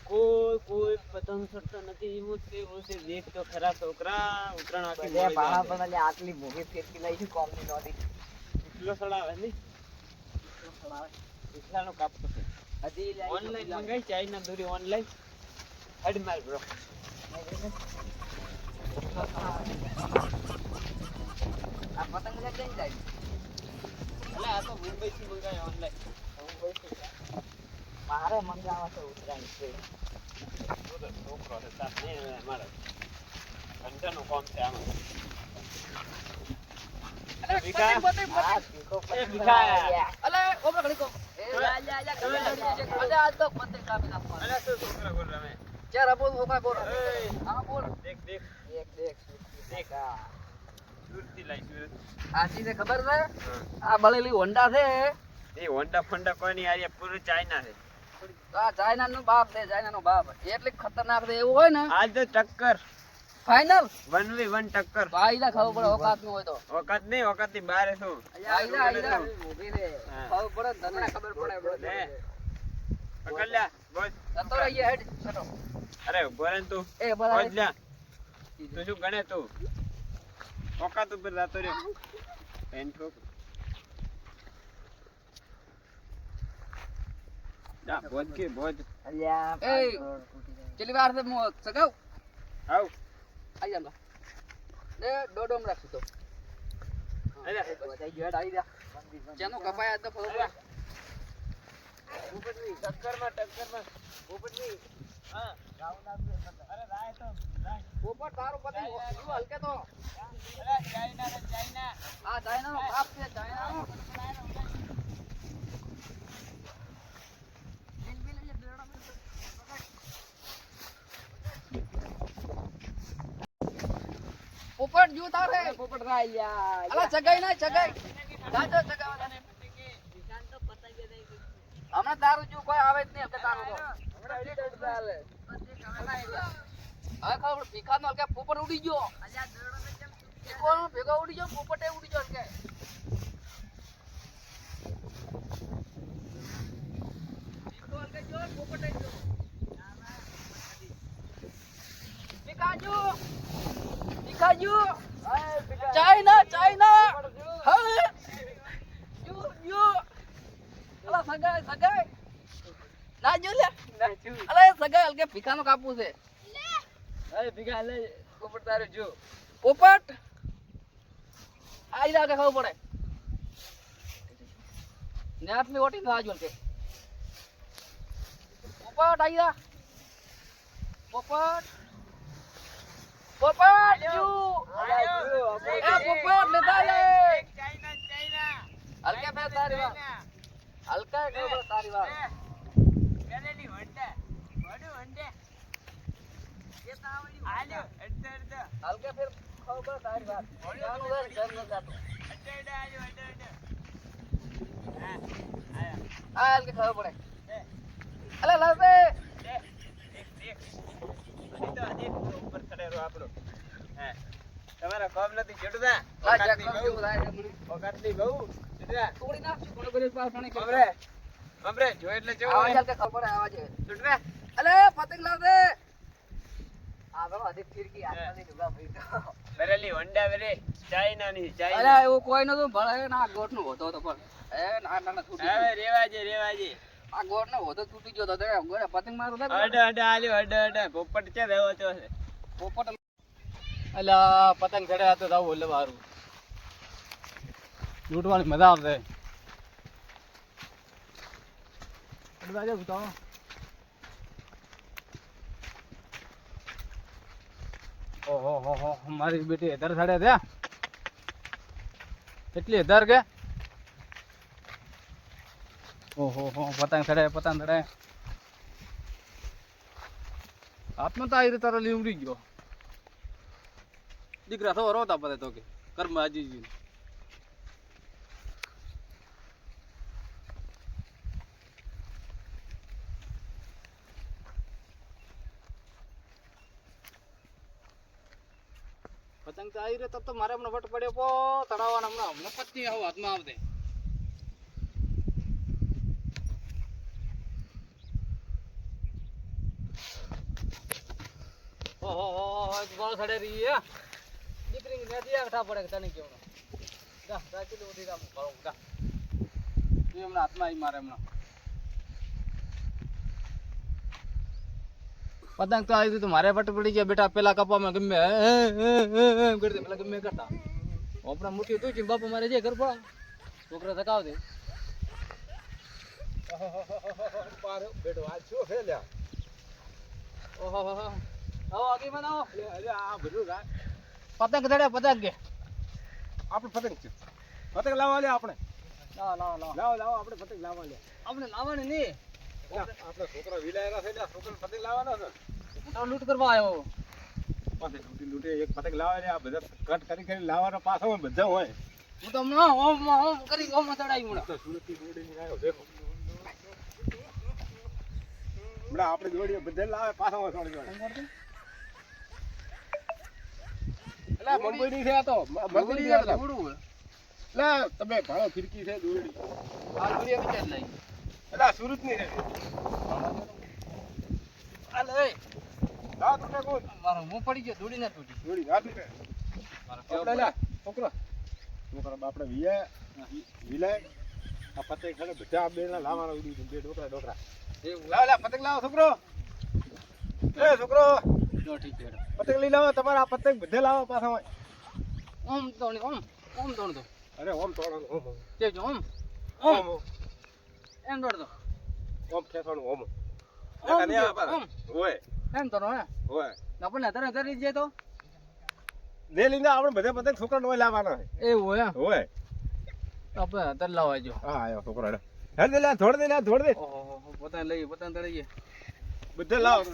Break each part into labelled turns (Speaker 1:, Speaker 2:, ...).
Speaker 1: કોઈ કોઈ પતંગ છોડતો નથી. હું તે એવું દેખ તો ખરા છોકરા ઉતરણ આખી
Speaker 2: બે
Speaker 1: બાળા
Speaker 2: પર લે આટલી એટલે ફેરકી લઈ છે કોમની નોડી.
Speaker 1: કેટલો સડાવે નહીં કેટલાનો કાપ તો
Speaker 2: હજી
Speaker 1: ઓનલાઈન મંગાઈ ચાઇના દોરી ઓનલાઈન હડ માર બ્રો.
Speaker 2: આ પતંગ લે જઈને જાય.
Speaker 1: અલા આ તો મુંબઈ થી મંગાય ઓનલાઈન
Speaker 2: મારે મંગાવવા છે. ઉતરાયણ છે
Speaker 1: તો છોકરો છે મારે ધંધાનું કામ છે
Speaker 2: તો ખબર છે? આ બળેલી હોન્ડા છે.
Speaker 1: એ હોન્ડા ફોન્ડા કોઈ નહીં આ પૂરું ચાઇના છે.
Speaker 2: તો આ ચાઇના નો બાપ છે ચાઇના નો બાપ. એટલી ખતરનાક છે એવું હોય ને?
Speaker 1: આજ તો ટક્કર.
Speaker 2: ફાઇનલ
Speaker 1: વન વી વન ટક્કર.
Speaker 2: આઈલા ખાવું પડે ઓકાતનું હોય તો.
Speaker 1: નહીં ની
Speaker 2: આઈલા આઈલા રે.
Speaker 1: હા.
Speaker 2: પડે ને ખબર પડે
Speaker 1: હે. પકડ લ્યા
Speaker 2: જતો રહીએ હેડ ચલો
Speaker 1: અરે ઊભો તું.
Speaker 2: એ
Speaker 1: બોલ લ્યા તું શું ગણે તું? વખત ઉપર જતો પેન ઠોક. જા ભોજ કે ભોજ.
Speaker 2: અલ્યા
Speaker 3: એ.
Speaker 2: ચેલી વાર છે મો સગાવ?
Speaker 1: આવ.
Speaker 2: આઈ જા ને દોડોમ રાખી તો
Speaker 1: અરે
Speaker 2: બધાઈ ગયો હેડ જા. જેનો કપાયા તો
Speaker 1: ઉપરની ટક્કરમાં ટક્કરમાં. ઉપરની હા. અરે રાય તો રાય.
Speaker 2: તારો પતંગ તું હલકે તો?
Speaker 1: અરે ચાઇના ચાઇના
Speaker 2: આ ચાઇના નો બાપ છે ચાઇના નો પોપટ જો તારે. પોપટ રાયા અલા ચગાઈ ના ચગાઈ. જાજો ચગાવા તને હમણાં તારું જો કોઈ આવે જ નહીં આપણે તારું તો. હમણાં એડી દડ ચાલે હવે ખબર ભીખા નો કે પોપટ ઉડી ગયો. ભેગો ઉડી ગયો પોપટે ઉડી ગયો હલકે ભીખો હલકે ગયો પોપટે ગયો ભીખાજુ ભીખાજુ ચાઇના ચાઇના હવે જો જો અલા સગાઈ સગાઈ ના જો લે અલા સગાઈ હલકે ભીખાનો કાપવું છે
Speaker 1: અરે ભીગા લે ઉપર તારે જો
Speaker 2: પોપટ આઈ લાગે ખબર પડે ને આટલી ઓટી ના આજુ કે પોપટ આઈ જા પોપટ પોપટ જુ એ પોપટ લેતા લે
Speaker 1: ચાઇના ચાઇના
Speaker 2: હલકે બે તારી વાત હલકે ખબર તારી વાત
Speaker 1: પેલેલી વંડા વડું વંડે એ તાવડી આલ્યો અડધે અડધે
Speaker 2: હલકે ફેર ખબર તારી વાત જાનું રે જર ન જાતો
Speaker 1: અડધે અડધે આલ્યો અડધે અડધે હા આયા
Speaker 2: આ હલકે ખબર પડે. અલે લાવે
Speaker 1: દેખ દેખ ઉપર ચડેલો આપણો. હે. તમારા કોમ નથી જોડતા વખતની બહુ. જોડતા
Speaker 2: તોડી કોણ પાસ પાણી
Speaker 1: જો એટલે જો.
Speaker 2: ખબર
Speaker 1: જોડતા
Speaker 2: અલે પતંગ લાવે ફિરકી હાથમાંથી ડૂબા પડી તો
Speaker 1: બરેલી વંડા બરે. ચાઇના.
Speaker 2: અરે એવું કોઈ નતું ભલે ના ગોઠ નો હોતો તો પણ. એ ના ના ના
Speaker 1: હવે રેવાજે રેવાજે.
Speaker 2: આ ગોળ નો હોતો તૂટી ગયો તો પતંગ મારું થાય
Speaker 1: અડે અડે આલ્યો અડે અડે. પોપટ છે રહેવો તો છે?
Speaker 2: પોપટ
Speaker 3: અલ્યા પતંગ ચડે તો જવું એટલે મારું લૂંટવાની મજા આવશે. અડવા બતાવો ઓહો હો હો મારી બેટી હજાર સાડે થયા કેટલી હજાર કે? ઓહો હો પતંગ ચડે પતંગ ચડે. આપનો તો આવી રીતે લીવડી ગયો. દીકરા થવો રોતા પડે તો કે કર્મ આજી પતંગ તો આવી રહ્યો તબ તો મારે હમણાં વટ પડ્યો, પો તળાવવાનો હમણાં હમણાં પત્ની આવો હાથમાં આવતે.
Speaker 2: ઓહો હો હો ગોળ સડે રહી હે. દીકરી નથી આઠા પડે તને કેવું જા જા ચીલી ઉધી જા કરો જા. તું એમના હાથમાં આવી મારે એમના પતંગ તો આવી તો મારે પટ પડી ગયા બેટા પેલા કપામાં ગમે હે, હે, હે, હે, હે કરી દે પેલા ગમે કરતા. આપણા મુઠ્ઠી તું ચીમ બાપા મારે જે ઘર પડા છોકરા થકાવ દે.
Speaker 4: બેટો આ શું ફેલ્યા
Speaker 2: ઓહો હો હો આવો.
Speaker 4: અરે આ બધું રા-
Speaker 2: પતંગ ચડ્યા પતંગ કે.
Speaker 4: આપણે પતંગ છે. પતંગ લાવવા લે આપણે.
Speaker 2: લાવો લાવો લાવો
Speaker 4: લાવો લાવો આપણે પતંગ લાવવા લે.
Speaker 2: આપણે લાવવાની નહીં.
Speaker 4: આપણે છોકરા વિલાયેલા છે ને છોકરા પતંગ લાવવાના છે.
Speaker 2: તો લૂંટ કરવા આવ્યો
Speaker 4: પાસે લૂંટી લૂંટી એક પતંગ લાવે ને આ બધા કટ કરી કરી લાવવાનો પાછો હોય બધા હોય.
Speaker 2: હું તો હમણાં ઓમ ઓમ કરી ઓમ ચડાવી હમણાં.
Speaker 4: તો સુરતથી દોડીને આવ્યો દેખો. હમણાં આપણે દોડીએ બધા લાવે પાછો હોય થોડી થોડી એટલે મુંબઈની છે આ તો. મ- મરકુડી છે. એટલે તમે ભાડો ફિરકી છે દોરડી. એટલે આ સુરતની છે. લાવો તમે કોણ
Speaker 2: મારો મું પડી ગયો દોડી ના તૂટી.
Speaker 4: દોડી આપણે લ્યા, છોકરો. છોકરા બાપડે વિયા વિલાય. આ પતંગ ખાને બધા બેના લાવવાના ઉડી બે ડોકરા ડોકરા. લાવ લા પતંગ લાવો છોકરો. એ છોકરો.
Speaker 2: ઠીક છે
Speaker 4: પતંગ લઈ લાવો તમારા આ પતંગ બધે લાવો પાછા હોય
Speaker 2: ઓમ તોણી ઓમ ઓમ તોણ દો.
Speaker 4: અરે ઓમ તોણ ઓમ ઓમ.
Speaker 2: તે જો ઓમ
Speaker 4: ઓમ
Speaker 2: એમ દોડ દો.
Speaker 4: ઓમ ખેંચવાનું ઓમ.
Speaker 2: ઓમ ઓમ.
Speaker 4: ઓય
Speaker 2: એમ તોણ હે.
Speaker 4: ઓય
Speaker 2: આપણને તરત કરી જાય તો.
Speaker 4: ને લઈને આપણે બધે પતંગ છોકરા નો લાવવાના. છે
Speaker 2: એવું હે
Speaker 4: ઓય
Speaker 2: આપણે તર લાવવા જો.
Speaker 4: હા આયો છોકરા હેડ. દે લે થોડ દે લે થોડ દે
Speaker 2: ઓહો પોતાને લઈ પોતાને તળીએ.
Speaker 4: બધે લાવો.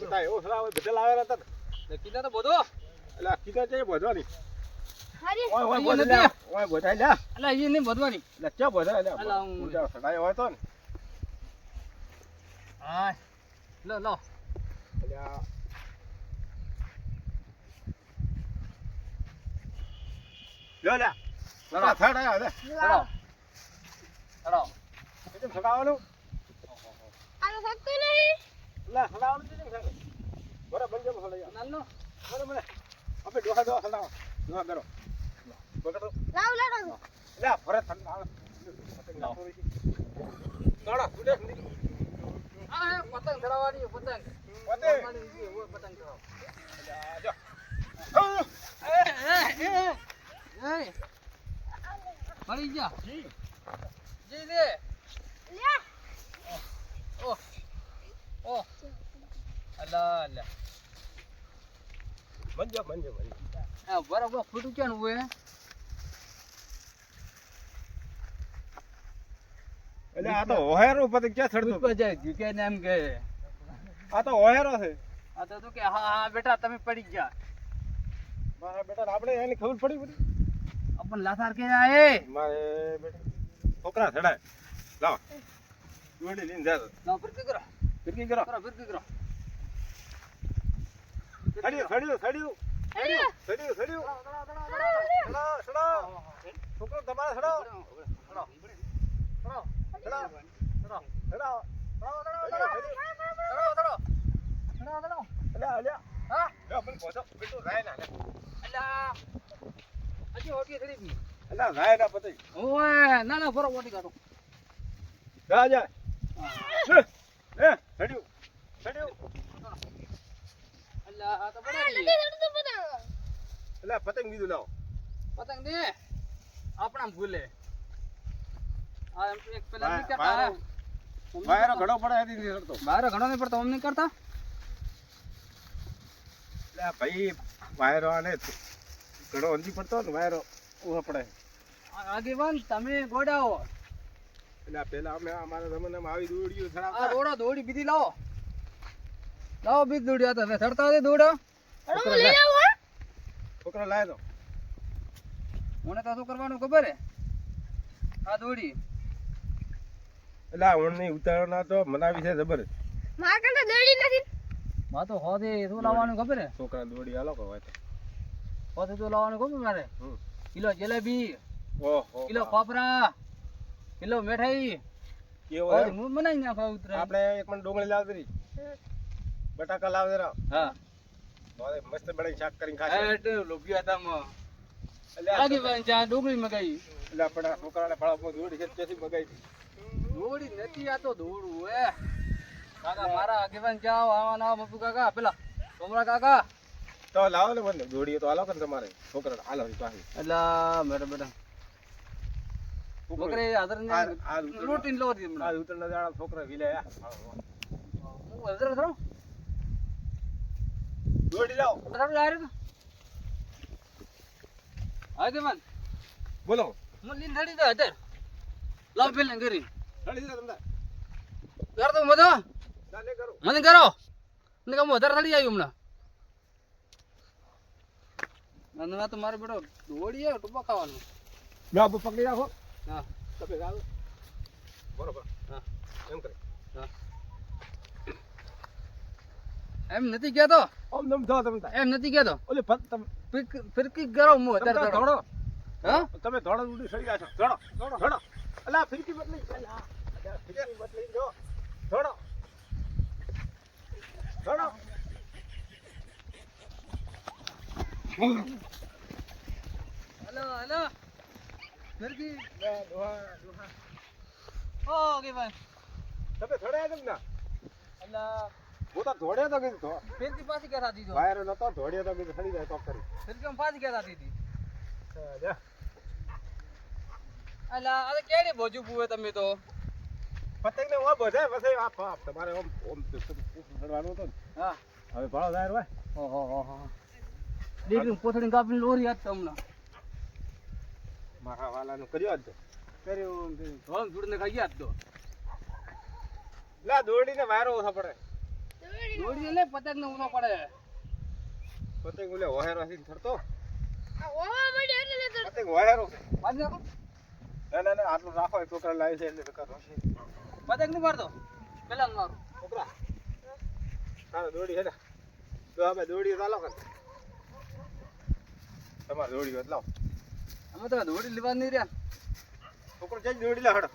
Speaker 4: બધા એવો સલાહ હોય બધા લાવેલા હતા ને.
Speaker 2: કીધા તો બધો.
Speaker 4: એટલે કીધા છે બોધવાની.
Speaker 3: હારી
Speaker 4: ઓય ઓય
Speaker 2: અહીંયા
Speaker 4: બોધ
Speaker 2: નહીં બધવાની.
Speaker 4: પતંગ
Speaker 2: ચડાવવાની પતંગ.
Speaker 4: પતંગ.
Speaker 2: ચડાવો.
Speaker 4: જો
Speaker 2: એ એ એ એ. મળી જા જી. જી
Speaker 3: લે.
Speaker 2: ઓ ઓ અલા અલા
Speaker 4: મંજો મંજો મંજો
Speaker 2: આ બરાબર ફૂટું ક્યાં નું હોય
Speaker 4: એટલે આ તો ઓહેરો ઉપર ક્યાં ચડતો
Speaker 2: ઉપર જાય જીકે ને એમ કે
Speaker 4: આ તો ઓહેરો છે
Speaker 2: આ તો તું કે હા હા બેટા તમે પડી ગયા
Speaker 4: મારા બેટા આપણે એની ખબર પડી પડી
Speaker 2: આપણ લાસાર કે આયે
Speaker 4: મારે બેટા છોકરા ચડાય લાવ જોડી લઈને જા
Speaker 2: ના ફિરકી કરો
Speaker 4: ફિરકી કરો
Speaker 2: કરો ફિરકી કરો
Speaker 4: સડ્યું સડ્યું સડ્યું
Speaker 3: હારી
Speaker 4: સડ્યું સડ્યું સડાવ સડાવ છોકરો તમારે
Speaker 2: ગઈ
Speaker 4: અલ્યા રાય ના પતંગ
Speaker 2: ઓય ના ના ફરો મોટી કાઢો
Speaker 4: જા જા લે લે સડ્યું સડ્યું
Speaker 2: અલા આ તો પડી
Speaker 3: ચડતો પતંગ
Speaker 4: બીજું લાવો.
Speaker 2: પતંગ દે. આપણા ભૂલે. આ એમ એક પેલા નહીં કરતા
Speaker 4: વાયરો વાયરો ઘણો પડે એથી નથી ચડતો
Speaker 2: બહાર ઘણો નહીં પડતો અમ નહીં કરતા?
Speaker 4: અલ્યા ભાઈ વાયરો આને ઘણો અંધી પડતો ને વાયરો ઊભો પડે
Speaker 2: આગેવાન તમે ગોડાઓ.
Speaker 4: એટલે પેલા અમે અમારા જમાનામાં આવી દોડીઓ
Speaker 2: આ દોડો દોડી બીજી લાવો. લાવો બીજ દોડી આ તો ચડતા દે દોડો.
Speaker 3: અરે લઈ આવું
Speaker 4: છોકરો લાય દો
Speaker 2: મને તો શું કરવાનું ખબર હે? આ દોડી.
Speaker 4: એટલે આ ઊંડની ઉતારવાના તો મનાવી છે જબર
Speaker 3: મારા કરતા દોડી નથી.
Speaker 2: માં તો હોદે શું લાવવાનું ખબર હે?
Speaker 4: છોકરા દોડી આલો કો હોય તો.
Speaker 2: હોદે તો લાવવાનું ખબર મારે. કિલો જલેબી
Speaker 4: ઓહો.
Speaker 2: કિલો કોપરા. કિલો મીઠાઈ
Speaker 4: કેવો
Speaker 2: હું? બનાવી નાખો ઉતરે
Speaker 4: આપણે એક મણ ડુંગળી લાવતરી બટાકા લાવ દેરા
Speaker 2: હા.
Speaker 4: બોલે મસ્ત બનાવી શાક કરીને ખાશે.
Speaker 2: એટલે લોભી હતા માં લાગી ભાઈ ચા ડુંગળી મગાઈ.
Speaker 4: એટલે આપણા છોકરાને ફળામાં દોડી છે તેથી મગાઈ
Speaker 2: દોડી નથી આ તો દોડું હે. કાકા મારા આગેવાન જાઓ આવા? ના મપુ કાકા પેલા સોમરા કાકા.
Speaker 4: તો લાવો ને મને દોડીએ તો હાલો કે તમારે? છોકરા હાલો એ પાસે
Speaker 2: એટલે મેડમ બેટા બકરે હાજર ને
Speaker 4: આ- આ ઉતરનો-
Speaker 2: રોટી લો દી
Speaker 4: આ ઉત્તરના દાડા છોકરા વિલાયા
Speaker 2: હું હાજર થરો?
Speaker 4: દોડી લાવો
Speaker 2: બરાબર આ રહ્યો આગેવાન
Speaker 4: બોલો.
Speaker 2: હું લીન થડી દે હાજર લાવ પેલા કરી
Speaker 4: રેડી છે તમને?
Speaker 2: કર તો મધો
Speaker 4: કરો.
Speaker 2: મને કરો. ને કે વધારે થડી આવ્યું હમણાં. અને તો મારે બેટો દોડીએ ટૂંપા ખાવાનું.
Speaker 4: પકડી રાખો.
Speaker 2: હા.
Speaker 4: તમે ચાલો બરોબર.
Speaker 2: હા.
Speaker 4: એમ કરે.
Speaker 2: હા. એમ નથી કહેતો?
Speaker 4: ઓમ નમ થો તમે.
Speaker 2: એમ નથી કહેતો?
Speaker 4: ઓલી તમે
Speaker 2: ફિરકી કરો
Speaker 4: તમે
Speaker 2: અત્યારે દોડો. હા?
Speaker 4: તમે દોડો ઉડી સડી ગયા છો દોડો દોડો. અલા ફિરકી બદલી. અલા, ફિરકી બદલી. જો. દોડો. દોડો.
Speaker 2: Hello hello. ફિરકી
Speaker 4: લે, દોહા, દોહા.
Speaker 2: ઓ કે ભાઈ
Speaker 4: તમે થોડા તમ ના?
Speaker 2: અલ્લા
Speaker 4: હું તો દોડ્યો તો કીધું તો.
Speaker 2: ફિરકી પાછી કહેતા દીધો
Speaker 4: વાયરો નતો દોડ્યો તો કીધું સડી જાય તો કરી
Speaker 2: ફિરકી પાછી કહેતા દીધી
Speaker 4: જા.
Speaker 2: અલ્લા અરે કેડી ભોજુ પુએ તમે તો?
Speaker 4: પતંગ ને ઓમ બધે પછી આ પાપ તમારે ઓમ ઓમ ચડવાનું હતું
Speaker 2: હા.
Speaker 4: હવે ભાડો જાય હોય.
Speaker 2: ઓહો હો હો દીકરી પોથડી કાપીને લોરી હાથ તમને
Speaker 4: મારા વાલાનું કર્યો જ કર્યો
Speaker 2: કર્યું. ધોળમ જોડીને ખાઈ હાથ તો.
Speaker 4: લા દોડીને વાયરો ઓછો પડે.
Speaker 2: દોડી ને પતંગ ને ઉનો પડે.
Speaker 4: પતંગ ઓલે વહેરો હસીને થરતો પતંગ ઓહેરો
Speaker 2: પાછી નાખો
Speaker 4: ના ના ના આટલું રાખો એ છોકરા લાવી છે એટલે તો કરો
Speaker 2: પતંગ નહીં મારતો. પેલા મારો.
Speaker 4: છોકરા. તારે દોડી હેડા. ને તો અમે દોડી ચાલો કર તમારે દોડી હોય તો લાવો.
Speaker 2: અમે તો દોડી લેવા નહીં રહ્યા.
Speaker 4: છોકરો જઈ દોડી લે હડો.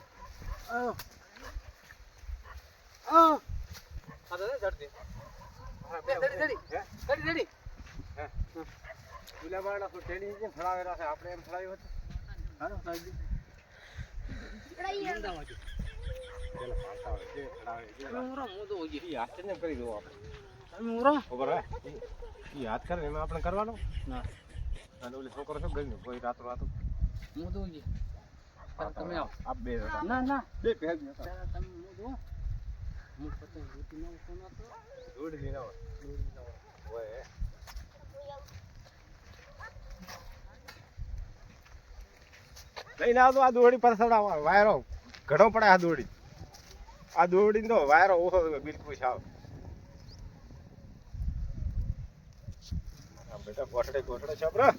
Speaker 2: આ તો ચડતી રેડી રેડી
Speaker 4: હે?
Speaker 2: રેડી રેડી
Speaker 4: હે? પેલા માણસ તો ટેણી છે આપણે એમ ફળાવ્યું હતું.
Speaker 2: હાલો સાહેબ
Speaker 4: પેલા પાડતા હોય જે ફળાવે જે
Speaker 2: તમે ઉરો હું તો હોઈએ
Speaker 4: ઈ હાથ ને કરી દો આપણે.
Speaker 2: તમે ઉરો?
Speaker 4: ખબર હે? ઈ હાથ કરે એમાં આપણે કરવાનો?
Speaker 2: ના.
Speaker 4: રાતો રાતો
Speaker 2: તમે આવો
Speaker 4: આપ બે
Speaker 2: ના
Speaker 4: લઈને આવતો આ દોડી પાછળ આવો વાયરો ઘણો પડે આ દોડી આ દોડી તો વાયરો ઓછો બિલકુલ સાવ બેટા કોઠડે કોઠડે છે બરા